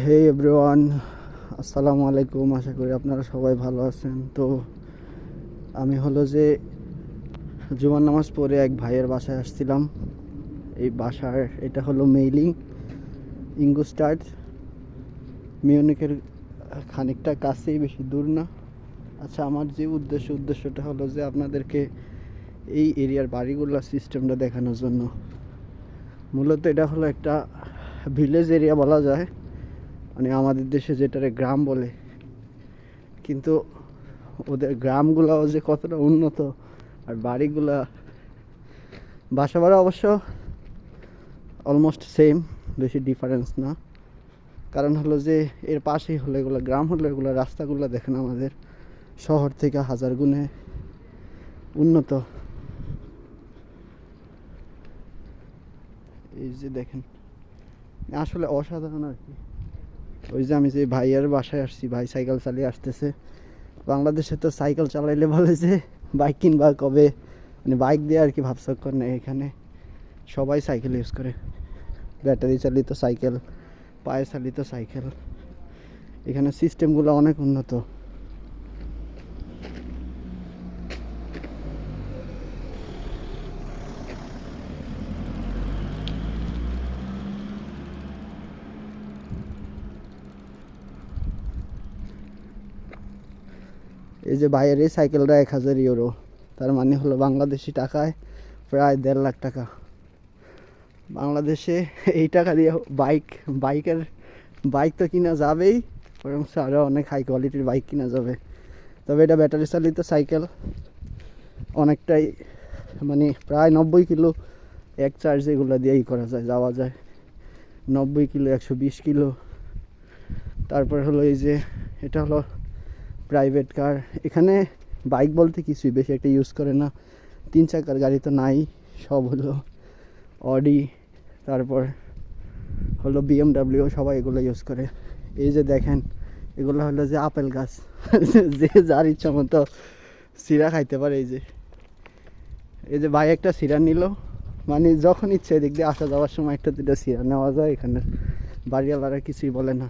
হে everyone আসসালামু আলাইকুম, আশা করি আপনারা সবাই ভালো আছেন। তো আমি হলো যে জুমার নামাজ পড়ে এক ভাইয়ের বাসায় আসছিলাম। এই বাসার, এটা হলো মেইলিং ইঙ্গুস্টার্ট মিউনিকের খানিকটা কাছেই, বেশি দূর না। আচ্ছা আমার যে উদ্দেশ্য, উদ্দেশ্যটা হলো যে আপনাদেরকে এই এরিয়ার বাড়িগুলোর সিস্টেমটা দেখানোর জন্য। মূলত এটা হলো একটা ভিলেজ এরিয়া বলা যায়। মানে আমাদের দেশে যেটারে গ্রাম বলে, কিন্তু ওদের গ্রামগুলাও যে কতটা উন্নত আর বাড়িগুলা বাসা ভাড়া অবশ্য অলমোস্ট সেম বেশি ডিফারেন্স না। কারণ হলো যে এর পাশেই হলো এগুলো, গ্রাম হলো এগুলো, রাস্তাগুলো দেখেন আমাদের শহর থেকে হাজার গুণে উন্নত। এই যে দেখেন, আসলে অসাধারণ আর কি। ওই যে আমি যে ভাইয়ের বাসায় আসছি, ভাই সাইকেল চালিয়ে আসতেছে। বাংলাদেশে তো সাইকেল চালাইলে বলে যে, বাইক কিনবা কবে? মানে বাইক দিয়ে আর কি ভাবসাক্ষর নেই এখানে। সবাই সাইকেল ইউজ করে। ব্যাটারি চালিত সাইকেল, পায়ে চালিত সাইকেল। এখানে সিস্টেমগুলো অনেক উন্নত। এই যে বাইরের এই সাইকেলটা এক হাজার ইউরো। তার মানে হলো বাংলাদেশি টাকায় প্রায় দেড় লাখ টাকা। বাংলাদেশে এই টাকা দিয়ে বাইক, বাইকের, বাইক তো কিনা যাবেই, বরং আরও অনেক হাই কোয়ালিটির বাইক কিনা যাবে। তবে এটা ব্যাটারি চালিত সাইকেল। অনেকটাই মানে প্রায় নব্বই কিলো এক চার্জ এগুলো দিয়েই করা যায়, যাওয়া যায়। নব্বই কিলো, একশো বিশ কিলো। তারপর হলো এই যে, এটা হলো প্রাইভেট কার এখানে বাইক বলতে কিছুই, বেশি একটা ইউজ করে না। তিন চাকার গাড়ি তো নাই, সব হলো অডি তারপর হলো বিএমডাব্লিউ সবাই এগুলো ইউজ করে। এই যে দেখেন, এগুলো হলো যে আপেল গাছ। যে যার ইচ্ছা মতো সিরা খাইতে পারে এই যে। এই যে ভাই একটা সিরা নিল মানে যখন ইচ্ছে এদিক দিয়ে আসা যাওয়ার সময় একটা দুটো সিরা নেওয়া যায় এখানে বাড়িওয়ালারা কিছুই বলে না।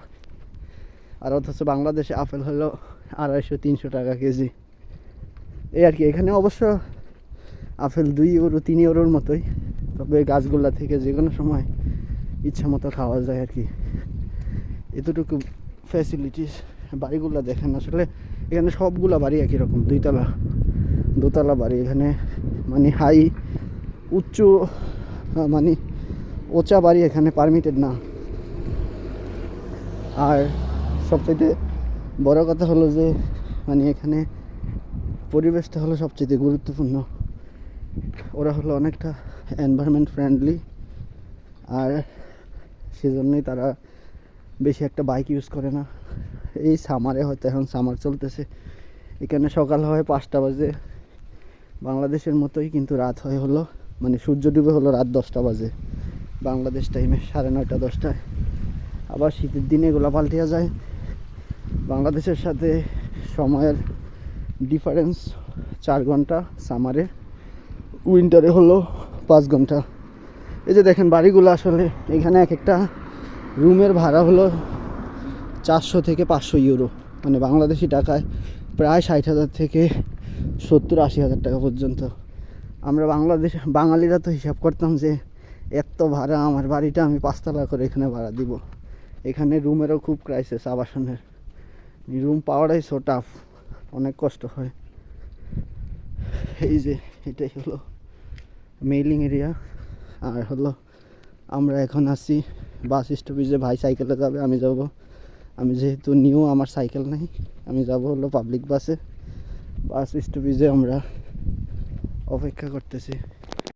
আর অথচ বাংলাদেশে আপেল হলো আড়াইশো, তিনশো টাকা কেজি। এই আর কি, এখানে অবশ্য আপেল দুই ইউরো তিন ওরোর মতোই। তবে গাছগুলা থেকে যে কোনো সময় ইচ্ছা মতো খাওয়া যায় আর কি। এতটুকু ফ্যাসিলিটিস বাড়িগুলো দেখেন আসলে। এখানে সবগুলা বাড়ি একই রকম, দুইতলা, দোতলা বাড়ি। এখানে মানে হাই, উচ্চ মানে ওচা বাড়ি এখানে পারমিটেড না। আর সবচেয়ে বড় কথা হলো যে মানে এখানে পরিবেশটা হলো সবচেয়ে গুরুত্বপূর্ণ। ওরা হলো অনেকটা এনভায়রনমেন্ট ফ্রেন্ডলি আর সেজন্যই তারা বেশি একটা বাইক ইউজ করে না। এই সামারে হয়তো এখন সামার চলতেছে। এখানে সকাল হয় পাঁচটা বাজে। বাংলাদেশের মতোই কিন্তু রাত হয় হলো মানে সূর্য ডুবে হলো রাত দশটা বাজে। বাংলাদেশ টাইমে সাড়ে নয়টা, দশটায়। আবার শীতের দিনে এগুলো পাল্টিয়া যায়। বাংলাদেশের সাথে সময়ের ডিফারেন্স চার ঘণ্টা সামারে উইন্টারে হলো পাঁচ ঘণ্টা। এই যে দেখেন বাড়িগুলো আসলে, এখানে এক একটা রুমের ভাড়া হলো চারশো থেকে পাঁচশো ইউরো মানে বাংলাদেশি টাকায় প্রায় ষাট হাজার থেকে সত্তর আশি হাজার টাকা পর্যন্ত। আমরা বাংলাদেশ, বাঙালিরা তো হিসাব করতাম যে এত ভাড়া, আমার বাড়িটা আমি পাঁচতলা করে এখানে ভাড়া দিব। এখানে রুমেরও খুব ক্রাইসিস আবাসনের। রুম পাওয়াটাই সো টাফ অনেক কষ্ট হয়। এই যে, এটাই হলো মেইলিং এরিয়া আর হলো, আমরা এখন আছি বাস স্টপেজে ভাই সাইকেলে যাবে, আমি যাব। আমি যেহেতু নিউ আমার সাইকেল নাই, আমি যাব হলো পাবলিক বাসে বাস স্টপেজে আমরা অপেক্ষা করতেছি।